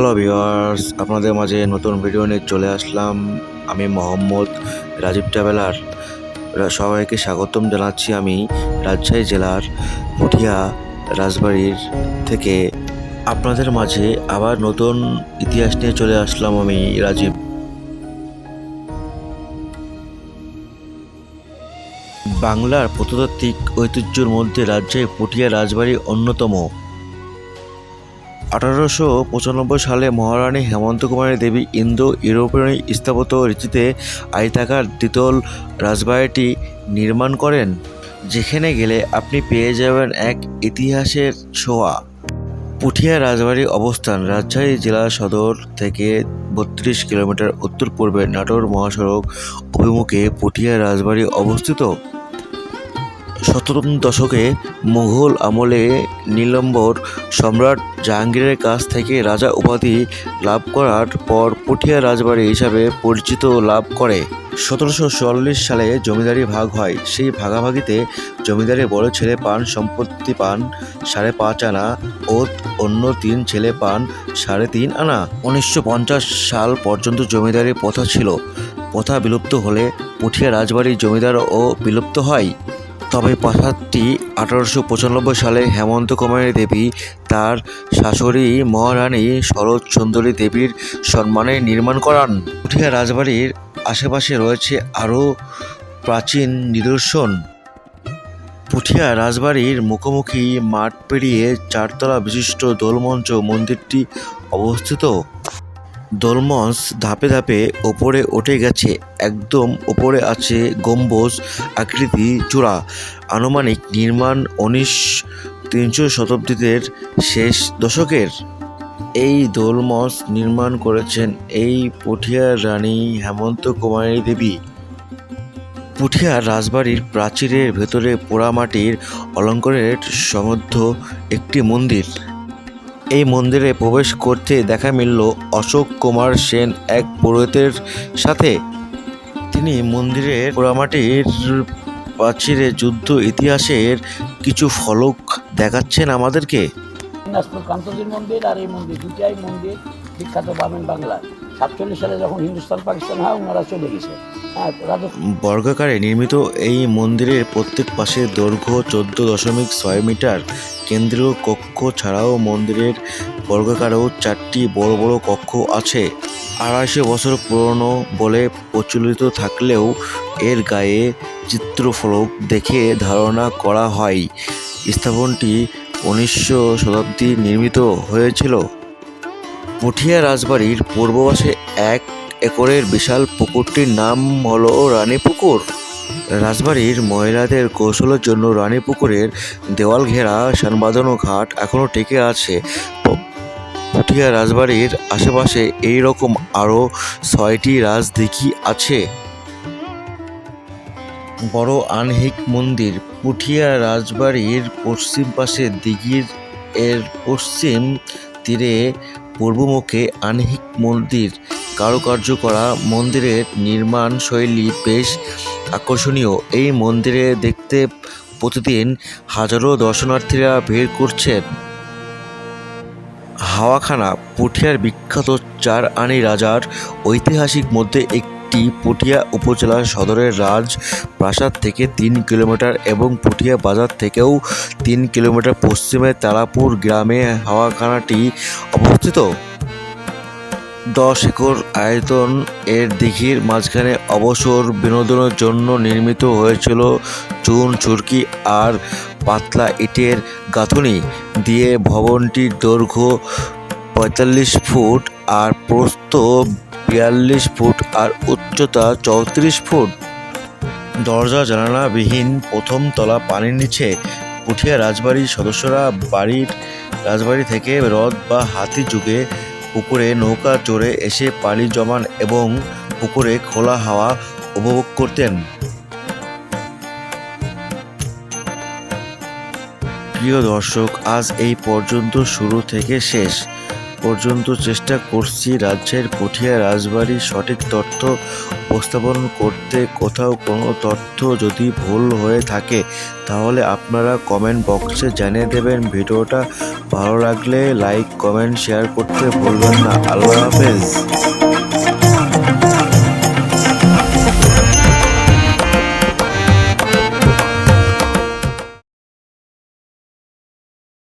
Hello viewers, আপনাদের মাঝে নতুন ভিডিও নিয়ে চলে আসলাম। আমি মোহাম্মদ রাজীব ট্রাভেলার। সবাইকে স্বাগতম জানাচ্ছি আমি রাজশাহী জেলার পুঠিয়া রাজবাড়ির থেকে। আপনাদের মাঝে আবার নতুন ইতিহাস নিয়ে চলে আসলাম আমি রাজীব। বাংলার প্রত্নতাত্ত্বিক ঐতিহ্যের মধ্যে রাজশাহী পুঠিয়া রাজবাড়ি অন্যতম। আঠারোশো পঁচানব্বই সালে মহারানী হেমন্ত কুমারী দেবী ইন্দো ইউরোপীয় স্থাপত্য রীতিতে আয়তাকার দ্বিতল রাজবাড়িটি নির্মাণ করেন, যেখানে গেলে আপনি পেয়ে যাবেন এক ইতিহাসের ছোঁয়া। পুঠিয়া রাজবাড়ির অবস্থান রাজশাহী জেলা সদর থেকে বত্রিশ কিলোমিটার উত্তর পূর্বে নাটোর মহাসড়ক অভিমুখে পুঠিয়া রাজবাড়ি অবস্থিত। সপ্তম দশকে মুঘল আমলে নীলম্বর সম্রাট জাহাঙ্গীরের কাছ থেকে রাজা উপাধি লাভ করার পর পুঠিয়া রাজবাড়ি হিসাবে পরিচিত লাভ করে। সতেরোশো চুয়াল্লিশ সালে জমিদারি ভাগ হয়। সেই ভাগাভাগিতে জমিদারের বড় ছেলে পান, সম্পত্তি পান, সাড়ে পাঁচ আনা ও অন্য তিন ছেলে পান, সাড়ে তিন আনা। উনিশশো পঞ্চাশ সাল পর্যন্ত জমিদারি প্রথা ছিল। প্রথা বিলুপ্ত হলে পুঠিয়া রাজবাড়ির জমিদারও বিলুপ্ত হয়। তবে প্রাসাদটি আঠারোশো পঁচানব্বই সালে হেমন্ত কুমারী দেবী তার শাশুড়ি মহারানী শরৎ সুন্দরী দেবীর সম্মানে নির্মাণ করান। পুঠিয়া রাজবাড়ির আশেপাশে রয়েছে আরও প্রাচীন নিদর্শন। পুঠিয়া রাজবাড়ির মুখোমুখি মাঠ পেরিয়ে চারতলা বিশিষ্ট দোলমঞ্চ মন্দিরটি অবস্থিত। দোলমঞ্চ ধাপে ধাপে ওপরে উঠে গেছে। একদম ওপরে আছে গম্বুজ আকৃতি চূড়া। আনুমানিক নির্মাণ উনিশ তিনশো শতাব্দীদের শেষ দশকের। এই দোলমঞ্চ নির্মাণ করেছেন এই পুঠিয়ার রানী হেমন্ত কুমারী দেবী। পুঠিয়ার রাজবাড়ির প্রাচীরের ভেতরে পোড়ামাটির অলঙ্কারের সমৃদ্ধ একটি মন্দির। এই মন্দিরে প্রবেশ করতে দেখা মিলল অশোক কুমার সেন এক পুরোহিতের সাথে। তিনি মন্দিরের পোড়ামাটির প্রাচীরে যুদ্ধ ইতিহাসের কিছু ফলক দেখাচ্ছেন আমাদেরকে। দিনাজপুর কান্তজির মন্দির আর এই মন্দির দুটাই মন্দির বিখ্যাত পাবেন বাংলায় সাতচল্লিশ সালে যখন হিন্দুস্তান, পাকিস্তান, হয় ওনারা চলে গেছে। হ্যাঁ বর্গাকারে নির্মিত এই মন্দিরের প্রত্যেক পাশে দৈর্ঘ্য চোদ্দ দশমিক ছয় মিটার কেন্দ্রীয় কক্ষ ছাড়াও মন্দিরের বর্গাকারেও চারটি বড় বড় কক্ষ আছে। আড়াইশো বছর পুরনো বলে প্রচলিত থাকলেও এর গায়ে চিত্রফলক দেখে ধারণা করা হয়। স্থাপনটি উনিশশো শতাব্দী নির্মিত হয়েছিল। পুঠিয়া রাজবাড়ির পূর্ববাসে এক একরের বিশাল পুকুরটির নাম হলো রানী পুকুর। রাজবাড়ির মহিলাদের কৌশলের জন্য রানী পুকুরের দেওয়াল ঘেরা, সানবাঁধানো ঘাট এখনও টিকে আছে। পুঠিয়া রাজবাড়ির আশেপাশে এই রকম আরও ছয়টি রাজদিঘি আছে। বড় আনহিক মন্দির পুঠিয়া রাজবাড়ির পশ্চিম পাশে দিঘির এর পশ্চিম তীরে পূর্বমুখে আনহিক মন্দির। কারুকার্য করা মন্দিরের নির্মাণ শৈলী বেশ আকর্ষণীয়। এই মন্দিরে দেখতে প্রতিদিন হাজারো দর্শনার্থীরা ভিড় করছেন। হাওয়াখানা, পুঠিয়ার বিখ্যাত চার আনি রাজার ঐতিহাসিক মধ্যে একটি। পুঠিয়া উপজেলা সদরের রাজ প্রাসাদ থেকে তিন কিলোমিটার এবং পুঠিয়া বাজার থেকেও তিন কিলোমিটার পশ্চিমে তারাপুর গ্রামে হাওয়াখানাটি অবস্থিত। দশ একর আয়তন এর দিঘির মাঝখানে অবসর বিনোদনের জন্য নির্মিত হয়েছিল চুন, চুরকি আর পাতলা ইটের গাঁথুনি। দিয়ে ভবনটির দৈর্ঘ্য পঁয়তাল্লিশ ফুট আর প্রস্থ বিয়াল্লিশ ফুট আর উচ্চতা চৌত্রিশ ফুট। দরজা, জানালাবিহীন প্রথম তলা পানির নিচে পুঠিয়া রাজবাড়ির সদস্যরা বাড়ির রাজবাড়ি থেকে রথ বা হাতি যুগে পুকুরে নৌকা চড়ে এসে পানি জমান এবং পুকুরে খোলা হাওয়া উপভোগ করতেন। প্রিয় দর্শক, আজ এই পর্যন্ত শুরু থেকে শেষ। পর্যন্ত চেষ্টা করছি রাজ্যের পুঠিয়া রাজবাড়ির সঠিক তথ্য উপস্থাপন করতে। কোথাও কোনো তথ্য যদি ভুল হয়ে থাকে, তাহলে আপনারা কমেন্ট বক্সে জানিয়ে দেবেন। ভিডিওটা ভালো লাগলে লাইক কমেন্ট শেয়ার করতে ভুলবেন না। আল্লাহ হাফেজ।